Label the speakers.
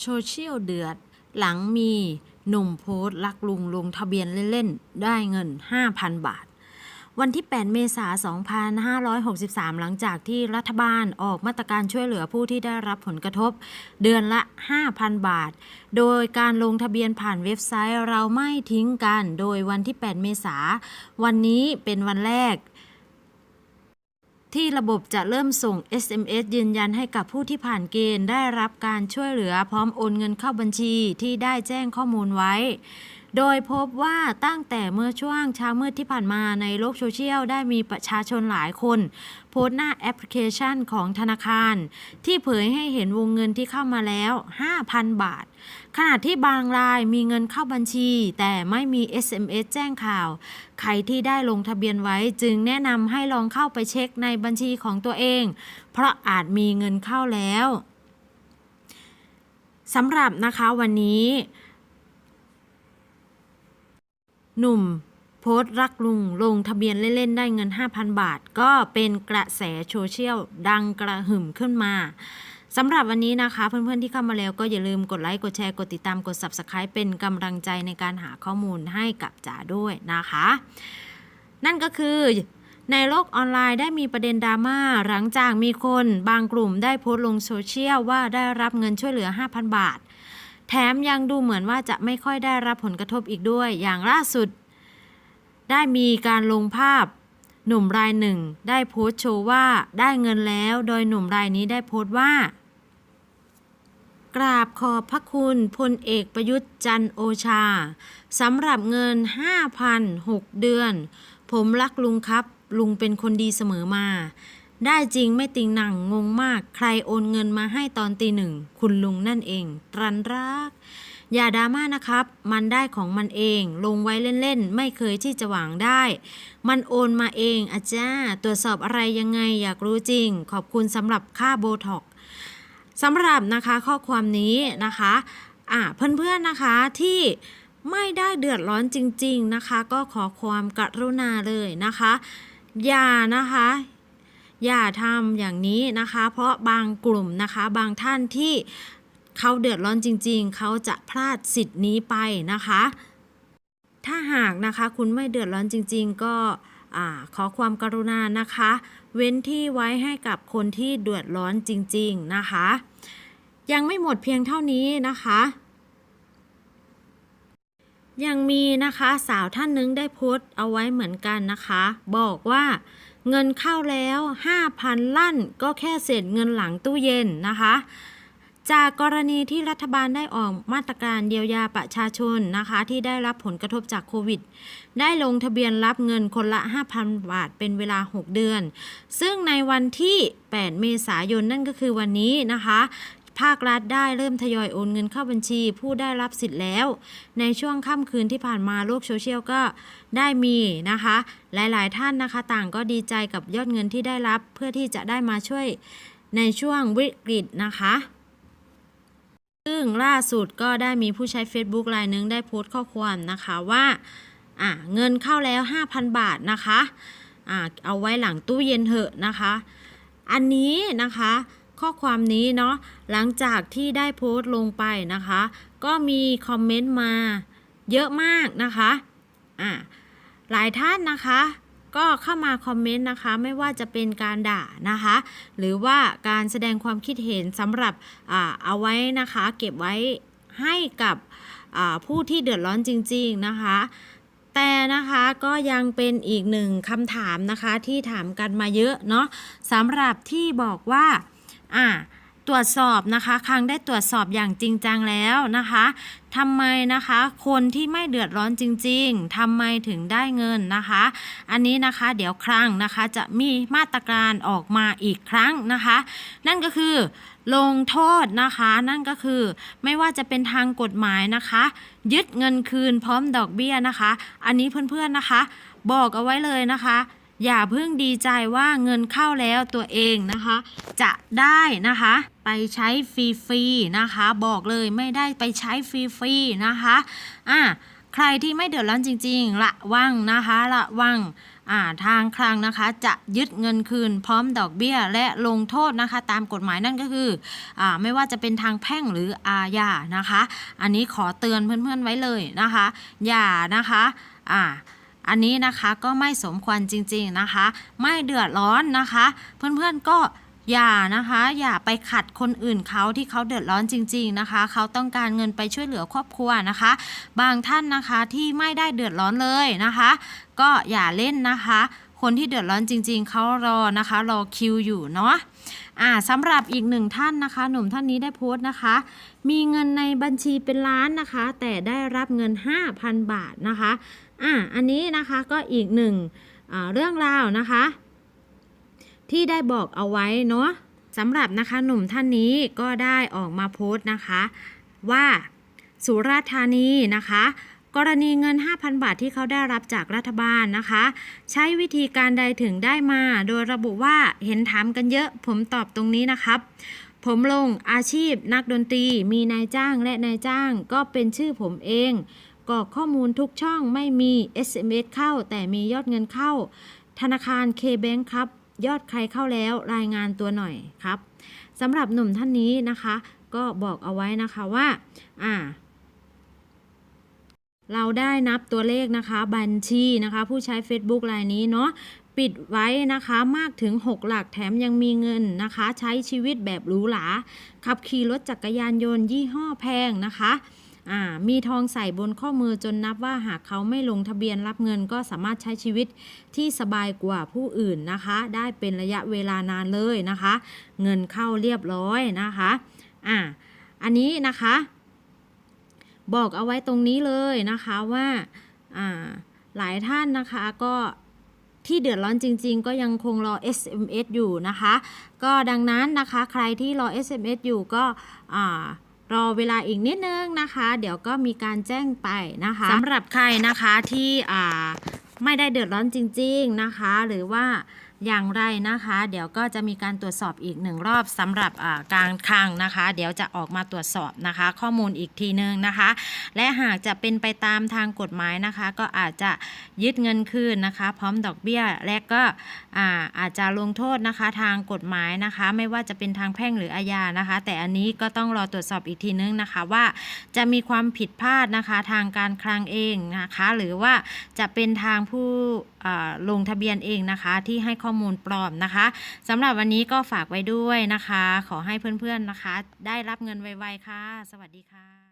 Speaker 1: โซเชียลเดือด หลังมีหนุ่มโพสต์รักลุงลงทะเบียนเล่นๆ ได้เงิน 5,000 บาท วันที่ 8 เมษายน 2563 หลังจากที่รัฐบาลออกมาตรการช่วยเหลือผู้ที่ได้รับผลกระทบ เดือนละ 5,000 บาท โดยการลงทะเบียนผ่านเว็บไซต์เราไม่ทิ้งกัน โดยวันที่ 8 เมษายน วันนี้เป็นวันแรก ที่ระบบจะเริ่มส่ง SMS ยืนยันให้กับผู้ที่ผ่านเกณฑ์ได้รับการช่วยเหลือพร้อมโอนเงินเข้าบัญชีที่ได้แจ้งข้อมูลไว้ โดยพบว่าตั้งแต่เมื่อช่วงเช้ามืดที่ผ่านมาในโลกโซเชียลได้มีประชาชนหลายคน โพสต์หน้าแอปพลิเคชันของธนาคาร ที่เผยให้เห็นวงเงินที่เข้ามาแล้ว 5,000 บาท ขณะที่บางรายมีเงินเข้าบัญชี แต่ไม่มี SMS แจ้งข่าว ใครที่ได้ลงทะเบียนไว้จึงแนะนำให้ลองเข้าไปเช็คในบัญชีของตัวเอง เพราะอาจมีเงินเข้าแล้วสำหรับนะคะวันนี้ หนุ่มโพสต์รักลุงลงทะเบียนเล่น ๆ ได้เงิน 5,000 บาท ก็เป็นกระแสโซเชียลดังกระหึ่มขึ้นมาสำหรับวันนี้นะคะ เพื่อนๆที่เข้ามาแล้วก็อย่าลืมกดไลค์ กดแชร์ กดติดตามกด Subscribe เป็นกำลังใจในการหาข้อมูลให้กับจ๋าด้วยนะคะ นั่นก็คือในโลกออนไลน์ได้มีประเด็นดราม่าหลังจากมีคนบางกลุ่มได้โพสต์ลงโซเชียลว่าได้รับเงินช่วยเหลือ 5,000 บาท แถมยังดูเหมือนว่าจะไม่ค่อยได้รับผลกระทบอีกด้วย อย่างล่าสุด ได้มีการลงภาพ หนุ่มรายหนึ่ง ได้โพสต์โชว์ว่าได้เงินแล้ว โดยหนุ่มรายนี้ได้โพสต์ว่า กราบขอบพระคุณพลเอกประยุทธ์จันทร์โอชาสำหรับเงิน 5,006 เดือน ผมรักลุงครับ ลุงเป็นคนดีเสมอมา ได้จริงไม่ติงหนังงงมาก ใครโอนเงินมาให้ตอนตีหนึ่ง คุณลุงนั่นเอง รันรัก อย่าดราม่านะครับ มันได้ของมันเอง ลงไว้เล่นๆ ไม่เคยที่จะหวังได้ มันโอนมาเองอาจ้า ตรวจสอบอะไรยังไงอยากรู้จริง ขอบคุณสำหรับค่าโบท็อกสำหรับนะคะข้อความนี้นะคะอะเพื่อนๆนะคะที่ไม่ได้เดือดร้อนจริง ๆนะคะ ก็ขอความกรุณาเลยนะคะ อย่านะคะ อย่าทำอย่างนี้นะคะ เพราะบางกลุ่มนะคะบางท่านที่เขาเดือดร้อนจริง ๆ เขาจะพลาดสิทธิ์นี้ไปนะคะ ถ้าหากนะคะคุณไม่เดือดร้อนจริง ๆ ก็ขอความกรุณานะคะ เว้นที่ไว้ให้กับคนที่เดือดร้อนจริง ๆนะคะ ยังไม่หมดเพียงเท่านี้นะคะยังมีนะคะสาวท่านนึงได้โพสต์เอาไว้เหมือนกันนะคะ บอกว่า เงินเข้าแล้ว 5,000 ลั่นก็แค่เศษเงินหลังตู้เย็นนะคะ จากกรณีที่รัฐบาลได้ออกมาตรการเยียวยาประชาชนนะคะ ที่ได้รับผลกระทบจากโควิด ได้ลงทะเบียนรับเงินคนละ 5,000 บาทเป็นเวลา 6 เดือน ซึ่งในวันที่ 8 เมษายนนั่นก็คือวันนี้นะคะ ภาครัฐได้เริ่มทยอยโอนเงินเข้าบัญชี ผู้ได้รับสิทธิ์แล้ว ในช่วงค่ำคืนที่ผ่านมาโลกโซเชียลก็ได้มีนะคะ หลายๆ ท่านนะคะ ต่างก็ดีใจกับยอดเงินที่ได้รับ เพื่อที่จะได้มาช่วยในช่วงวิกฤตนะคะซึ่งล่าสุดก็ได้มีผู้ใช้ Facebook รายนึงได้โพสต์ข้อความนะคะว่าเงินเข้าแล้ว 5,000 บาทนะคะอะเอาไว้หลังตู้เย็นเถอะนะคะ อันนี้นะคะ ข้อความนี้เนาะหลังจากที่ได้โพสต์ลงไปนะคะ ก็มีคอมเมนต์มาเยอะมากนะคะอะหลายท่านนะคะ ก็เข้ามาคอมเมนต์นะคะ ไม่ว่าจะเป็นการด่านะคะ หรือว่าการแสดงความคิดเห็นสำหรับอ่าเอาไว้นะคะ เก็บไว้ให้กับอ่าผู้ที่เดือดร้อนจริง ๆนะคะ แต่นะคะก็ยังเป็นอีกหนึ่งคำถามนะคะที่ถามกันมาเยอะเนาะสำหรับที่บอกว่า อ่าตรวจสอบนะคะครั้งได้ตรวจสอบอย่างจริงจังแล้วนะคะทำไมนะคะคนที่ไม่เดือดร้อนจริง ๆทำไมถึงได้เงินนะคะ อันนี้นะคะเดี๋ยวครั้งนะคะจะมีมาตรการออกมาอีกครั้งนะคะ นั่นก็คือ ลงโทษนะคะ นั่นก็คือไม่ว่าจะเป็นทางกฎหมายนะคะ ยึดเงินคืนพร้อมดอกเบี้ยนะคะ อันนี้เพื่อนๆนะคะ บอกเอาไว้เลยนะคะ อย่าเพิ่งดีใจว่าเงินเข้าแล้วตัวเองนะคะ จะได้นะคะ ไปใช้ฟรีๆนะคะ บอกเลยไม่ได้ไปใช้ฟรีๆนะคะอะใครที่ไม่เดือดร้อนจริงๆระวังนะคะระวังอ่าทางคลังนะคะ จะยึดเงินคืนพร้อมดอกเบี้ยและลงโทษนะคะ ตามกฎหมายนั่นก็คืออ่าไม่ว่าจะเป็นทางแพ่งหรืออาญานะคะ อันนี้ขอเตือนเพื่อนๆไว้เลยนะคะ อย่านะคะอ่า อันนี้นะคะก็ไม่สมควรจริงๆนะคะ ไม่เดือดร้อนนะคะ เพื่อนๆก็อย่านะคะ อย่าไปขัดคนอื่นเขาที่เขาเดือดร้อนจริง ๆนะคะ เขาต้องการเงินไปช่วยเหลือครอบครัวนะคะ บางท่านนะคะที่ไม่ได้เดือดร้อนเลยนะคะ ก็อย่าเล่นนะคะ คนที่เดือดร้อนจริง ๆเขารอนะคะ รอคิวอยู่เนาะอ่าสำหรับอีกหนึ่งท่านนะคะ หนุ่มท่านนี้ได้โพสต์นะคะ มีเงินในบัญชีเป็นล้านนะคะ แต่ได้รับเงิน 5,000 บาทนะคะ อ่าอันนี้นะคะก็อีกหนึ่งเรื่องราวนะคะ ที่ได้บอกเอาไว้เนาะสำหรับนะคะหนุ่มท่านนี้ก็ได้ออกมาโพสต์นะคะ ว่าสุราษฎร์ธานีนะคะ กรณีเงิน 5,000 บาทที่เขาได้รับจากรัฐบาลนะคะ ใช้วิธีการใดถึงได้มา โดยระบุว่าเห็นถามกันเยอะ ผมตอบตรงนี้นะครับ ผมลงอาชีพนักดนตรี มีนายจ้างและนายจ้างก็เป็นชื่อผมเอง กรอกข้อมูลทุกช่องไม่มี SMS เข้า แต่มียอดเงินเข้า ธนาคาร K-Bank ครับ ยอดใครเข้าแล้วรายงานตัวหน่อยครับสำหรับหนุ่มท่านนี้นะคะ ก็บอกเอาไว้นะคะว่า อ่า เราได้นับตัวเลขนะคะ บัญชีนะคะ ผู้ใช้ Facebook รายนี้เนาะปิดไว้นะคะมากถึง 6 หลักแถมยังมีเงินนะคะ ใช้ชีวิตแบบหรูหราขับขี่รถจักรยานยนต์ยี่ห้อแพงนะคะ มีทองใส่บนข้อมือจนนับว่าหากเขาไม่ลงทะเบียนรับเงินก็สามารถใช้ชีวิตที่สบายกว่าผู้อื่นนะคะ ได้เป็นระยะเวลานานเลยนะคะ เงินเข้าเรียบร้อยนะคะอ่าอันนี้นะคะ บอกเอาไว้ตรงนี้เลยนะคะว่าอ่าหลายท่านนะคะก็ที่เดือดร้อนจริง ๆ ก็ยังคงรอ SMS อยู่นะคะ ก็ดังนั้นนะคะ ใครที่รอ SMS อยู่ก็อ่า รอเวลาอีกนิดนึงนะคะ เดี๋ยวก็มีการแจ้งไปนะคะสำหรับใครนะคะที่อ่าไม่ได้เดือดร้อนจริง ๆนะคะ หรือว่า อย่างไรนะคะ เดี๋ยวก็จะมีการตรวจสอบอีกหนึ่งรอบสำหรับการคลังนะคะ เดี๋ยวจะออกมาตรวจสอบนะคะ ข้อมูลอีกทีนึงนะคะ และหากจะเป็นไปตามทางกฎหมายนะคะ ก็อาจจะยึดเงินคืนนะคะ พร้อมดอกเบี้ยและก็อาอาจจะลงโทษนะคะทางกฎหมายนะคะ ไม่ว่าจะเป็นทางแพ่งหรืออาญานะคะ แต่อันนี้ก็ต้องรอตรวจสอบอีกทีนึงนะคะว่าจะมีความผิดพลาดนะคะทางการคลังเองนะคะ หรือว่าจะเป็นทางผู้ ลงทะเบียนเองนะคะ ที่ให้ข้อมูลปลอมนะคะสำหรับวันนี้ก็ฝากไว้ด้วยนะคะ ขอให้เพื่อนๆนะคะ ได้รับเงินไวๆค่ะ สวัสดีค่ะ